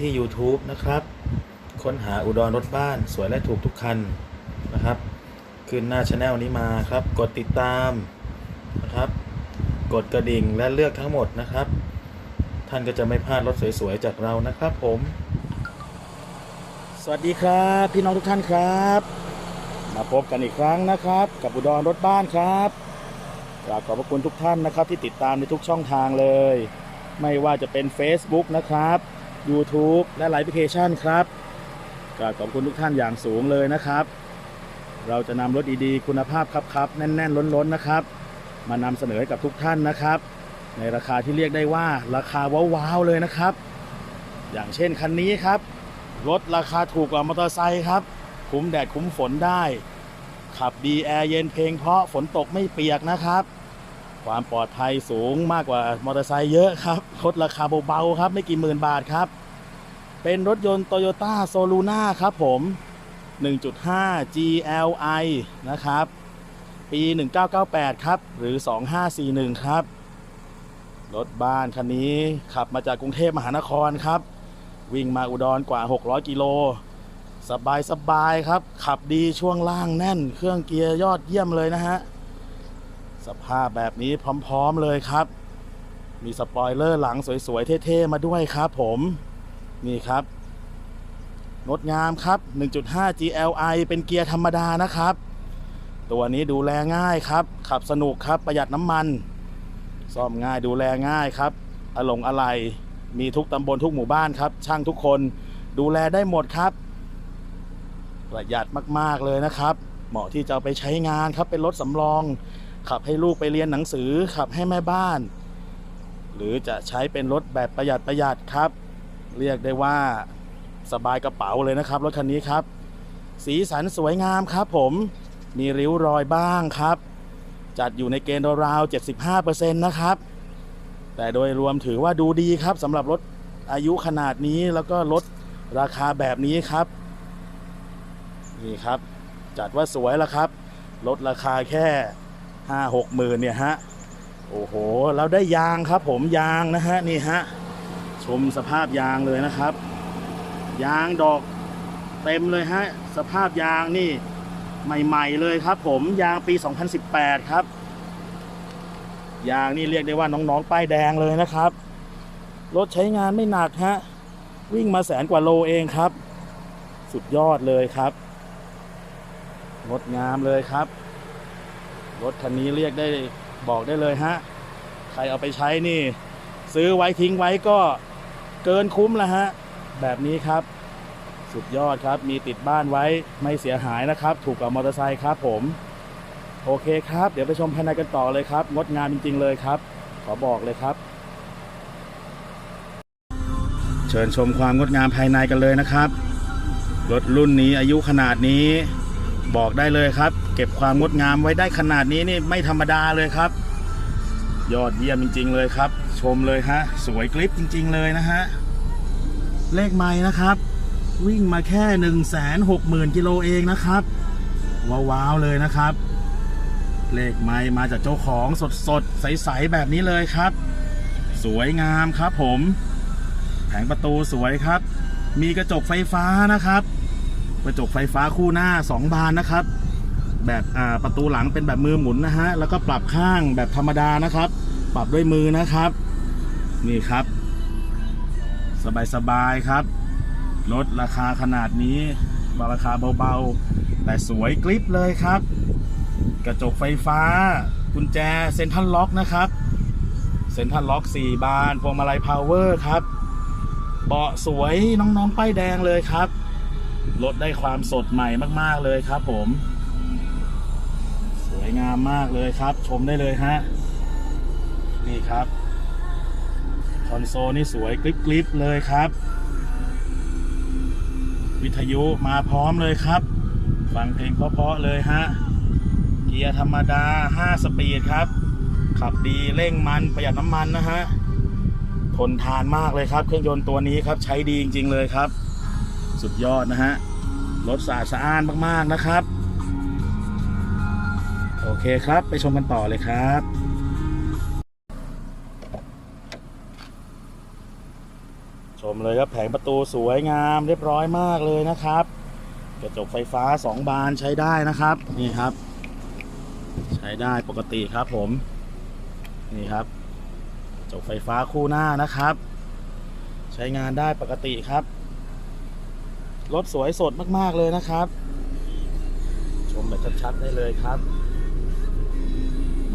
ที่ YouTube นะครับ ค้นหาอุดรรถบ้านสวยและถูกทุกคันนะครับ ขึ้นหน้าช anel นี้มาครับ กดติดตามนะครับ กดกระดิ่งและเลือกทั้งหมดนะครับ ท่านก็จะไม่พลาดรถสวยๆ จากเรานะครับผม สวัสดีครับ พี่น้องทุกท่านครับ มาพบกันอีกครั้งนะครับ กับอุดรรถบ้านครับกราบขอบพระคุณทุกท่านนะครับ ที่ติดตามในทุกช่องทางเลย ไม่ว่าจะเป็น Facebook นะครับ YouTube และหลายแอปพลิเคชันครับกราบขอบคุณทุกท่านอย่างสูงเลยนะครับ เราจะนำรถดีๆ คุณภาพครับๆแน่นๆ ล้นๆนะครับ มานำเสนอให้กับทุกท่านนะครับ ในราคาที่เรียกได้ว่าราคาว้าวๆเลยนะครับ อย่างเช่นคันนี้ครับ รถราคาถูกกว่ามอเตอร์ไซค์ครับ คุ้มแดดคุ้มฝนได้ ขับดีแอร์เย็นเพลงเพราะฝนตกไม่เปียกนะครับ ความปลอดภัยสูงมากกว่ามอเตอร์ไซค์เยอะครับ รถราคาเบาๆครับ ไม่กี่หมื่นบาทครับ เป็นรถยนต์ Toyota s o l u n a ครับผม 1.5 GLI นะครับ ปี 1998 ครับ หรือ 2541 ครับ รถบ้านคันนี้ขับมาจากกรุงเทพมหานครครับ วิ่งมาอุดรกว่า 600 กิโล สบายสบายครับ ขับดีช่วงล่างแน่น เครื่องเกียร์ยอดเยี่ยมเลยนะฮะ สภาพแบบนี้พร้อม ๆ เลยครับ มีสปอยเลอร์หลังสวย ๆ เท่ ๆ มาด้วยครับผม นี่ครับ งดงามครับ 1.5 GLI เป็นเกียร์ธรรมดานะครับ ตัวนี้ดูแลง่ายครับ ขับสนุกครับประหยัดน้ำมัน ซ่อมง่ายดูแลง่ายครับอลงอะไรมีทุกตำบลทุกหมู่บ้านครับ ช่างทุกคนดูแลได้หมดครับ ประหยัดมาก ๆ เลยนะครับ เหมาะที่จะไปใช้งานครับเป็นรถสำรอง ขับให้ลูกไปเรียนหนังสือ ขับให้แม่บ้าน หรือจะใช้เป็นรถแบบประหยัดประหยัดครับ เรียกได้ว่าสบายกระเป๋าเลยนะครับ รถคันนี้ครับ สีสันสวยงามครับผมมีริ้วรอยบ้างครับ จัดอยู่ในเกณฑ์ราวๆ75%นะครับ แต่โดยรวมถือว่าดูดีครับสำหรับรถอายุขนาดนี้แล้วก็รถราคาแบบนี้ครับ นี่ครับ จัดว่าสวยแล้วครับ ลดราคาแค่ห้าหกหมื่นเนี่ยฮะ โอ้โหแล้วได้ยางครับ ผมยางนะฮะนี่ฮะชมสภาพยางเลยนะครับ ยางดอกเต็มเลยฮะสภาพยางนี่ใหม่ ๆ เลยครับ ผมยางปี 2018 ครับ ยางนี่เรียกได้ว่าน้องๆป้ายแดงเลยนะครับ รถใช้งานไม่หนักฮะวิ่งมาแสนกว่าโลเองครับ สุดยอดเลยครับงดงามเลยครับ รถคันนี้เรียกได้ บอกได้เลยฮะ ใครเอาไปใช้นี่ ซื้อไว้ทิ้งไว้ก็เกินคุ้มแล้วฮะ แบบนี้ครับ สุดยอดครับ มีติดบ้านไว้ไม่เสียหายนะครับ ถูกกับมอเตอร์ไซค์ครับผม โอเคครับ เดี๋ยวไปชมภายในกันต่อเลยครับ งดงามจริง ๆ เลยครับ ขอบอกเลยครับ เชิญชมความงดงามภายในกันเลยนะครับ รถรุ่นนี้อายุขนาดนี้ บอกได้เลยครับ เก็บความงดงามไว้ได้ขนาดนี้นี่ไม่ธรรมดาเลยครับ ยอดเยี่ยมจริง ๆ เลยครับ ชมเลยฮะ สวยกริปจริง ๆ เลยนะฮะ เลขไม่นะครับ วิ่งมาแค่1 6 0 0 0 0กิโลเองนะครับ ว้าวๆเลยนะครับ เลขไม้มาจากเจ้าของสดๆ ใสๆ แบบนี้เลยครับ สวยงามครับผมแผงประตูสวยครับ มีกระจกไฟฟ้านะครับ กระจกไฟฟ้าคู่หน้า 2 บานนะครับ แบบอ่าประตูหลังเป็นแบบมือหมุนนะฮะแล้วก็ปรับข้างแบบธรรมดานะครับ ปรับด้วยมือนะครับ นี่ครับ สบายๆครับรถราคาขนาดนี้ราคาเบาๆ แต่สวยกริปเลยครับ กระจกไฟฟ้ากุญแจเซ็นทรัลล็อกนะครับเซ็นทรัลล็อก 4 บานพวงมาลัยพาวเวอร์ครับเบาะสวยน้องๆป้ายแดงเลยครับ รถได้ความสดใหม่มากๆเลยครับผม วยงามมากเลยครับ ชมได้เลยฮะ นี่ครับ คอนโซลนี่สวยกริบๆเลยครับ วิทยุมาพร้อมเลยครับ ฟังเพลงเพราะๆเลยฮะ เกียร์ธรรมดา 5 สปีดครับ ขับดีเร่งมันประหยัดน้ำมันนะฮะ ทนทานมากเลยครับ เครื่องยนต์ตัวนี้ครับใช้ดีจริง ๆ เลยครับ สุดยอดนะฮะ รถสะอาดสะอ้านมากๆนะครับ โอเคครับ ไปชมกันต่อเลยครับชมเลยครับแผงประตูสวยงามเรียบร้อยมากเลยนะครับ กระจกไฟฟ้า 2 บานใช้ได้นะครับ นี่ครับ ใช้ได้ปกติครับผม นี่ครับกระจกไฟฟ้าคู่หน้านะครับ ใช้งานได้ปกติครับ รถสวยสดมากๆเลยนะครับ ชมแบบชัดๆได้เลยครับ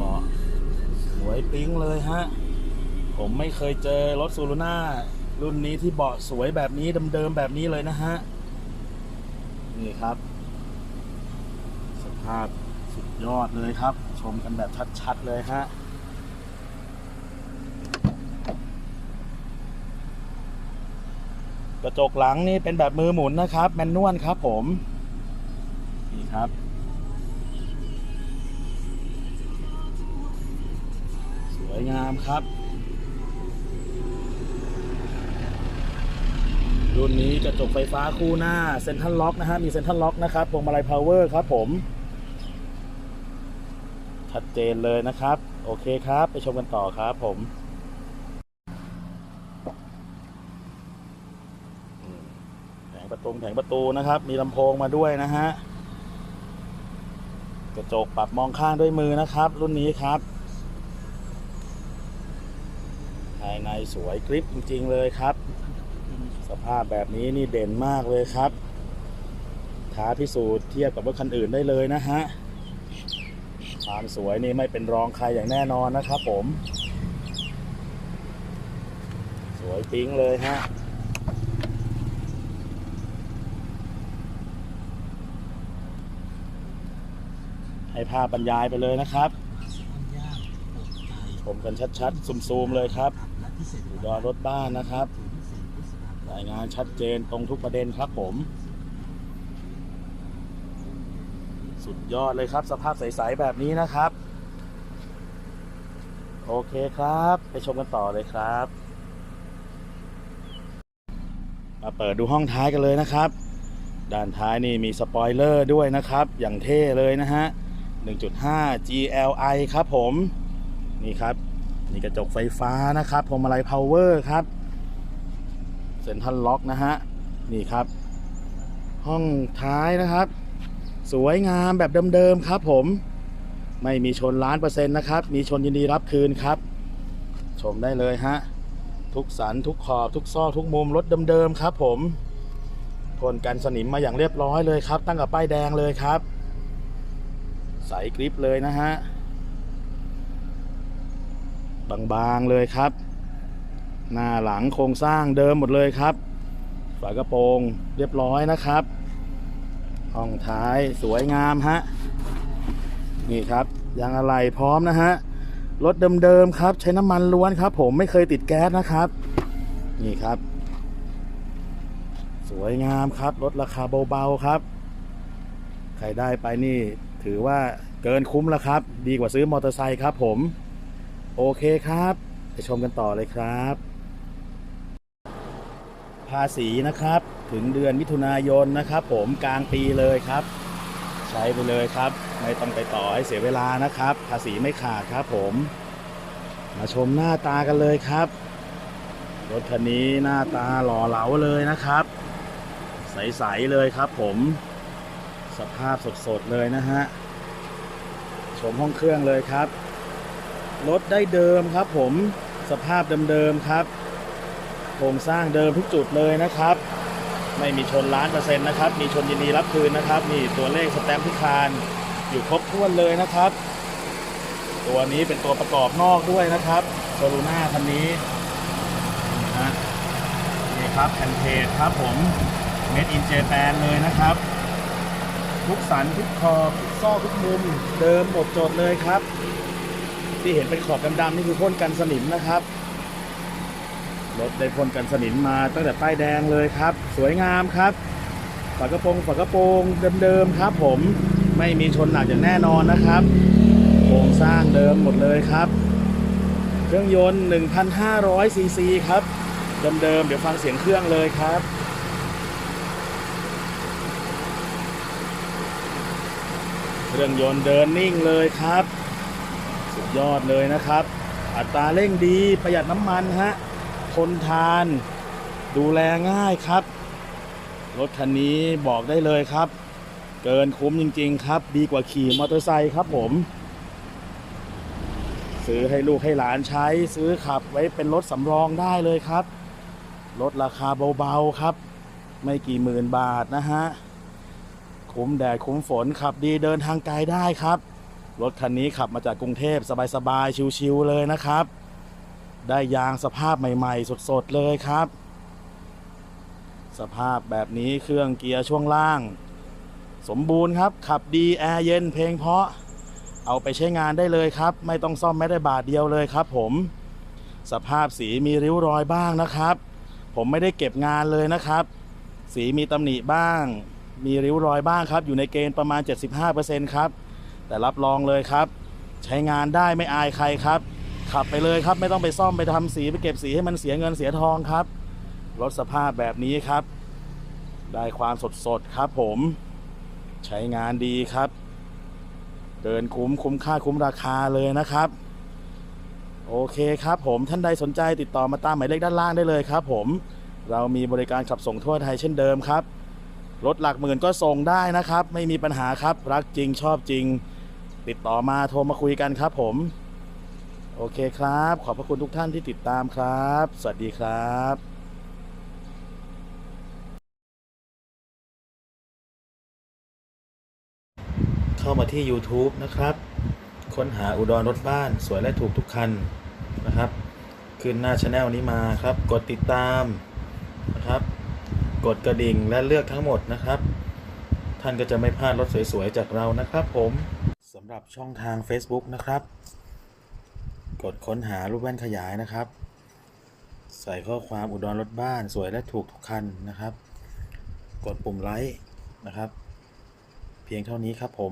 บาะสวยปิ๊งเลยฮะ ผมไม่เคยเจอรถซูรุน่ารุ่นนี้ที่เบาะสวยแบบนี้เดิมๆแบบนี้เลยนะฮะ นี่ครับ สภาพสุดยอดเลยครับ ชมกันแบบชัดๆเลยฮะกระจกหลังนี่เป็นแบบมือหมุนนะครับ แมนนวลครับผม นี่ครับ วยงามครับ รุ่นนี้กระจกไฟฟ้าคู่หน้าเซ็นทรัลล็อกนะฮะมีเซ็นทรัลล็อกนะครับพวงมาลัยพาวเวอร์ครับผม ชัดเจนเลยนะครับ โอเคครับ ไปชมกันต่อครับผมอืมแผงประตูแผงประตูนะครับ มีลำโพงมาด้วยนะฮะกระจกปรับมองข้างด้วยมือนะครับ รุ่นนี้ครับ ภายในสวยกริปจริง ๆ เลยครับ สภาพแบบนี้นี่เด่นมากเลยครับท้าพิสูจน์เทียบกับรถคันอื่นได้เลยนะฮะความสวยนี่ไม่เป็นรองใครอย่างแน่นอนนะครับผม สวยปิ๊งเลยฮะให้ภาพบรรยายไปเลยนะครับ มกันชัดๆซูมๆเลยครับอุดรรถบ้านนะครับ รายงานชัดเจนตรงทุกประเด็นครับผม สุดยอดเลยครับ สภาพใส ๆ แบบนี้นะครับ โอเคครับ ไปชมกันต่อเลยครับ มาเปิดดูห้องท้ายกันเลยนะครับ ด้านท้ายนี่มีสปอยเลอร์ด้วยนะครับ อย่างเท่เลยนะฮะ 1.5 GLI ครับผม นี่ครับ นี่กระจกไฟฟ้านะครับพวงมาลัยพาวเวอร์ครับเซ็นทรัลล็อกนะฮะนี่ครับ ห้องท้ายนะครับ สวยงามแบบเดิมๆครับ ผมไม่มีชนล้านเปอร์เซ็นต์นะครับ มีชนยินดีรับคืนครับ ชมได้เลยฮะ ทุกสันทุกขอบ ทุกซอกทุกมุมรถเดิมๆครับ ผมทนกันสนิมมาอย่างเรียบร้อยเลยครับ ตั้งกับป้ายแดงเลยครับ ใสกริปเลยนะฮะ บางๆเลยครับ หน้าหลังโครงสร้างเดิมหมดเลยครับ ฝากระโปรงเรียบร้อยนะครับ ห้องท้ายสวยงามฮะ นี่ครับยางอะไหล่พร้อมนะฮะ รถเดิมๆครับ ใช้น้ำมันล้วนครับ ผมไม่เคยติดแก๊สนะครับ นี่ครับ สวยงามครับ รถราคาเบาๆครับ ใครได้ไปนี่ถือว่าเกินคุ้มแล้วครับ ดีกว่าซื้อมอเตอร์ไซค์ครับผม โอเคครับ ไปชมกันต่อเลยครับ ภาษีนะครับ ถึงเดือนมิถุนายนนะครับ ผมกลางปีเลยครับ ใช้ไปเลยครับ ไม่ต้องไปต่อให้เสียเวลานะครับ ภาษีไม่ขาดครับผม มาชมหน้าตากันเลยครับ รถคันนี้หน้าตาหล่อเหลาเลยนะครับ ใสๆเลยครับ ผม สภาพสดๆเลยนะฮะ ชมห้องเครื่องเลยครับ รถได้เดิมครับ ผมสภาพเดิมๆครับโครงสร้างเดิมทุกจุดเลยนะครับ ไม่มีชนล้านเปอร์เซ็นต์นะครับ มีชนยินดีรับคืนนะครับนี่ตัวเลขสแตมป์ที่คานอยู่ครบถ้วนเลยนะครับ ตัวนี้เป็นตัวประกอบนอกด้วยนะครับโซลูน่าคันนี้นะนี่ครับแผ่นเพจครับผม Made in Japan เลยนะครับ ทุกสันทุกขอบทุกซอกทุกมุมเดิมหมดจดเลยครับ ที่เห็นเป็นขอบดำๆนี่คือพ่นกันสนิมนะครับรถได้พ่นกันสนิมมาตั้งแต่ป้ายแดงเลยครับ สวยงามครับฝากระโปรงฝากระโปรงเดิมๆครับผมไม่มีชนหนักอย่างแน่นอนนะครับโครงสร้างเดิมหมดเลยครับ เครื่องยนต์1,500ซีซีครับเดิมๆเดี๋ยวฟังเสียงเครื่องเลยครับเครื่องยนต์เดินนิ่งเลยครับ ยอดเลยนะครับ อัตราเร่งดีประหยัดน้ำมันฮะทนทาน ดูแลง่ายครับ รถคันนี้บอกได้เลยครับ เกินคุ้มจริง ๆ ครับ ดีกว่าขี่มอเตอร์ไซค์ครับผม ซื้อให้ลูกให้หลานใช้ซื้อขับไว้เป็นรถสำรองได้เลยครับลดราคาเบาๆครับ ไม่กี่หมื่นบาทนะฮะคุ้มแดดคุ้มฝนขับดีเดินทางไกลได้ครับ รถคันนี้ขับมาจากกรุงเทพสบายๆ ชิวๆเลยนะครับ ได้ยางสภาพใหม่ๆ สดๆ เลยครับ สภาพแบบนี้เครื่องเกียร์ช่วงล่าง สมบูรณ์ครับ ขับดีแอร์เย็นเพลงเพราะ เอาไปใช้งานได้เลยครับ ไม่ต้องซ่อมแม้แต่บาทเดียวเลยครับ ผม สภาพสีมีริ้วรอยบ้างนะครับ ผมไม่ได้เก็บงานเลยนะครับ สีมีตำหนิบ้าง มีริ้วรอยบ้างครับ อยู่ในเกณฑ์ประมาณ 75%ครับ แต่รับรองเลยครับ ใช้งานได้ไม่อายใครครับ ขับไปเลยครับไม่ต้องไปซ่อมไปทำสีไปเก็บสีให้มันเสียเงินเสียทองครับรถสภาพแบบนี้ครับ ได้ความสดสดครับผม ใช้งานดีครับเกินคุ้มคุ้มค่าคุ้มราคาเลยนะครับ โอเคครับผมท่านใดสนใจติดต่อมาตามหมายเลขด้านล่างได้เลยครับผมเรามีบริการขับส่งทั่วไทยเช่นเดิมครับ รถหลักหมื่นก็ส่งได้นะครับ ไม่มีปัญหาครับ รักจริงชอบจริง ติดต่อมาโทรมาคุยกันครับผม โอเคครับ ขอบพระคุณทุกท่านที่ติดตามครับ สวัสดีครับเข้ามาที่ YouTube นะครับ ค้นหาอุดรรถบ้านสวยและถูกทุกคันนะครับ ขึ้นหน้าช anel นี้มาครับ กดติดตามนะครับ กดกระดิ่งและเลือกทั้งหมดนะครับ ท่านก็จะไม่พลาดรถสวยๆ จากเรานะครับผม หรับช่องทาง Facebook นะครับ กดค้นหารูปแว่นขยายนะครับ ใส่ข้อความอุดรรถบ้านสวยและถูกทุกคันนะครับ กดปุ่มไลค์นะครับ เพียงเท่านี้ครับผม